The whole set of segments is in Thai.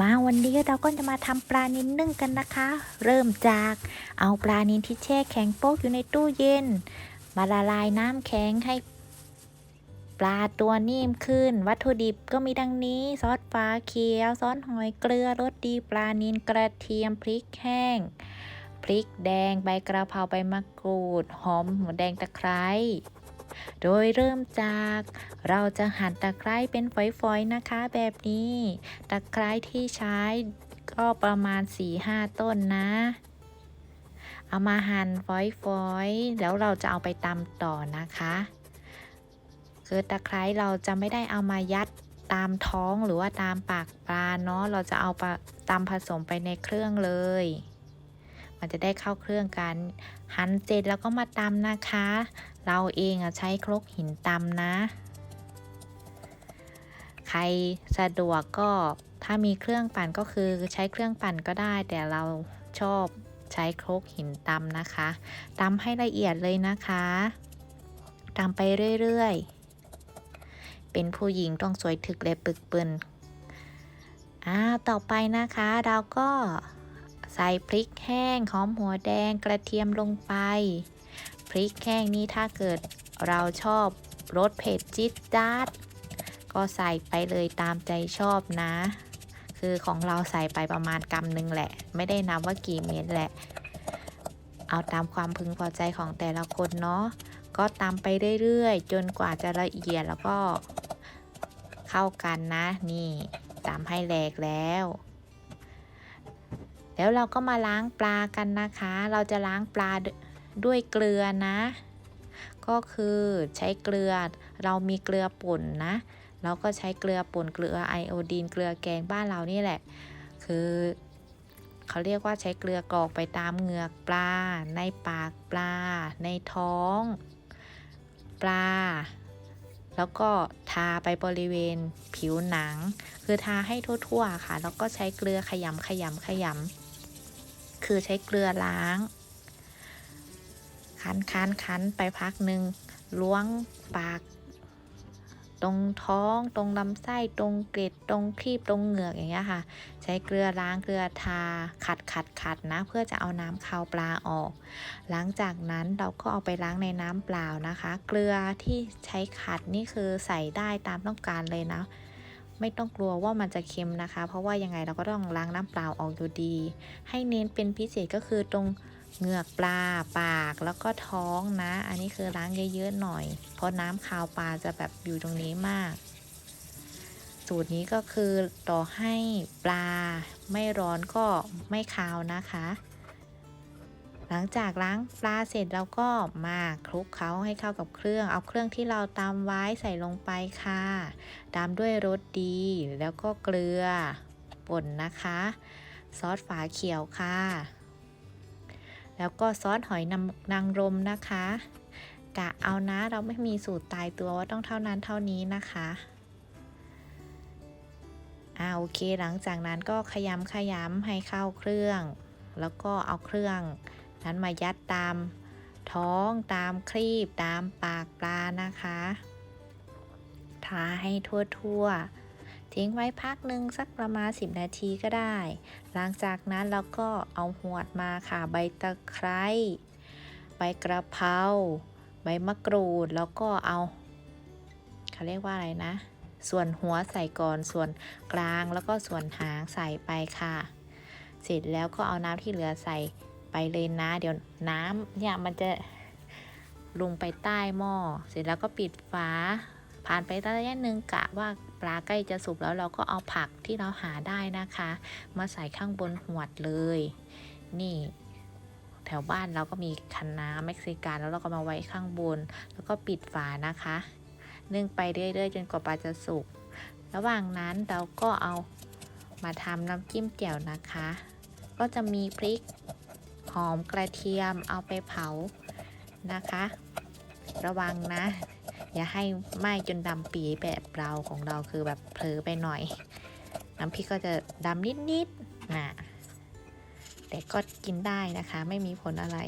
มาวันนี้เราก็จะมาทำปลานินนึ่งกันนะคะ เริ่มจากเอาปลานินที่แช่แข็งโป๊กอยู่ในตู้เย็น มาละลายน้ำแข็งให้ปลาตัวนิ่มขึ้น วัตถุดิบก็มีดังนี้ ซอสฟ้าเขียว ซอสหอยเกลือรสดีปลานินกระเทียมพริกแห้ง พริกแดงใบกระเพราใบมะกรูด หอมหัวแดงตะไคร้ โดยเริ่มจากเราจะหั่นตะไคร้เป็นฝอยๆนะคะ แบบนี้ ตะไคร้ที่ใช้ก็ประมาณ 4-5 ต้นนะ เอามาหั่นฝอยๆ แล้วเราจะเอาไปตำต่อนะคะคือตะไคร้เราจะไม่ได้เอามายัดตามท้องหรือว่าตามปากปลาเนาะเราจะเอาตำผสมไปในเครื่องเลย มันจะได้เข้าเครื่องกันหั่นเสร็จแล้วก็มาตำนะคะ เราเองอะใช้ครกหินตำนะ ใครสะดวกก็ถ้ามีเครื่องปั่นก็คือใช้เครื่องปั่นก็ได้ แต่เราชอบใช้ครกหินตำนะคะตำให้ละเอียดเลยนะคะตำไปเรื่อยๆ เป็นผู้หญิงต้องสวยถึกและปึกปึนอ่าต่อไปนะคะเราก็ ใส่พริกแห้งหอมหัวแดงกระเทียมลงไป พริกแห้งนี้ถ้าเกิดเราชอบรสเผ็ดจิ๊ดจ๊าด ก็ใส่ไปเลยตามใจชอบนะ คือของเราใส่ไปประมาณกำหนึ่งแหละ ไม่ได้นับว่ากี่เม็ดแหละ เอาตามความพึงพอใจของแต่ละคนเนาะก็ตามไปเรื่อยๆ จนกว่าจะละเอียดแล้วก็เข้ากันนะ นี่ตามให้แหลกแล้ว แล้วเราก็มาล้างปลากันนะคะ เราจะล้างปลาด้วยด้วยเกลือนะ ก็คือใช้เกลือ เรามีเกลือป่นนะ เราก็ใช้เกลือป่นเกลือไอโอดีนเกลือแกงบ้านเรานี่แหละ คือเขาเรียกว่าใช้เกลือกรอกไปตามเหงือกปลา ในปากปลา ในท้อง ปลา แล้วก็ทาไปบริเวณผิวหนัง คือทาให้ทั่วๆค่ะ แล้วก็ใช้เกลือขยำขยำขยำ คือใช้เกลือล้าง คันคันคันไปพักหนึ่งล้วงปาก ตรงท้องตรงลำไส้ตรงเกล็ดตรงครีบตรงเหงือกอย่างเงี้ยค่ะ ใช้เกลือล้างเกลือทาขัดขัดขัดนะ เพื่อจะเอาน้ำคาวปลาออก หลังจากนั้นเราก็เอาไปล้างในน้ำเปล่านะคะ เกลือที่ใช้ขัดนี่คือใส่ได้ตามต้องการเลยนะ ไม่ต้องกลัวว่ามันจะเค็มนะคะ เพราะว่ายังไงเราก็ต้องล้างน้ำเปล่าออกอยู่ดี ให้เน้นเป็นพิเศษก็คือตรงเหงือกปลาปากแล้วก็ท้องนะ อันนี้คือล้างเยอะๆหน่อย เพราะน้ำคาวปลาจะแบบอยู่ตรงนี้มาก สูตรนี้ก็คือต่อให้ปลาไม่ร้อนก็ไม่คาวนะคะ หลังจากล้างปลาเสร็จเราก็มาคลุกเคล้าให้เข้ากับเครื่อง เอาเครื่องที่เราตำไว้ใส่ลงไปค่ะ ตามด้วยรสดี แล้วก็เกลือป่นนะคะ ซอสฝาเขียวค่ะ แล้วก็ซอสหอยนางนางรมนะคะกะเอานะเราไม่มีสูตรตายตัวว่าต้องเท่านั้นเท่านี้นะคะอ่าโอเคหลังจากนั้นก็ขยำขยำให้เข้าเครื่อง แล้วก็เอาเครื่อง นั้นมายัดตามท้องตามครีบตามปากปลานะคะทาให้ทั่วๆ ทิ้งไว้พักหนึ่งสักประมาณ 10 นาทีก็ได้ หลังจากนั้นเราก็เอาหวดมาค่ะใบตะไคร้ใบกระเพราใบมะกรูดแล้วก็เอาเขาเรียกว่าอะไรนะ ส่วนหัวใส่ก่อนส่วนกลางแล้วก็ส่วนหางใส่ไปค่ะ เสร็จแล้วก็เอาน้ำที่เหลือใส่ ไปเลยนะ เดี๋ยวน้ำเนี่ยมันจะลงไปใต้หม้อ เสร็จแล้วก็ปิดฝา ผ่านไประยะหนึ่งกะว่าปลาใกล้จะสุกแล้วเราก็เอาผักที่เราหาได้นะคะ มาใส่ข้างบนหวดเลย นี่ แถวบ้านเราก็มีคะน้าเม็กซิกันแล้วเราก็มาไว้ข้างบน แล้วก็ปิดฝานะคะ นึ่งไปเรื่อยๆ จนกว่าปลาจะสุก ระหว่างนั้นเราก็เอามาทำน้ำจิ้มแจ่วนะคะ ก็จะมีพริก หอมกระเทียมเอาไปเผานะคะ ระวังนะ อย่าให้ไหม้จนดำปีแบบเราของเราคือแบบเผลอไปหน่อย น้ำพริกก็จะดำนิดๆนะแต่ก็กินได้นะคะ ไม่มีผลอะไร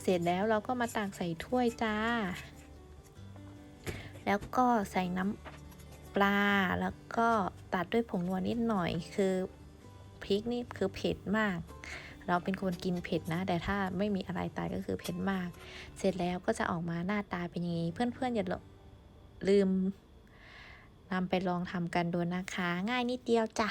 เสร็จแล้วเราก็มาตักใส่ถ้วยจ้า แล้วก็ใส่น้ำปลาแล้วก็ตตัดด้วยผงนัวนิดหน่อย คือ พริกนี่คือเผ็ดมาก เราเป็นคนกินเผ็ดนะ แต่ถ้าไม่มีอะไรตายก็คือเผ็ดมาก เสร็จแล้วก็จะออกมาหน้าตาเป็นอย่างนี้ เพื่อนๆอย่าลืมนำไปลองทำกันดูนะคะ ง่ายนิดเดียวจ้ะ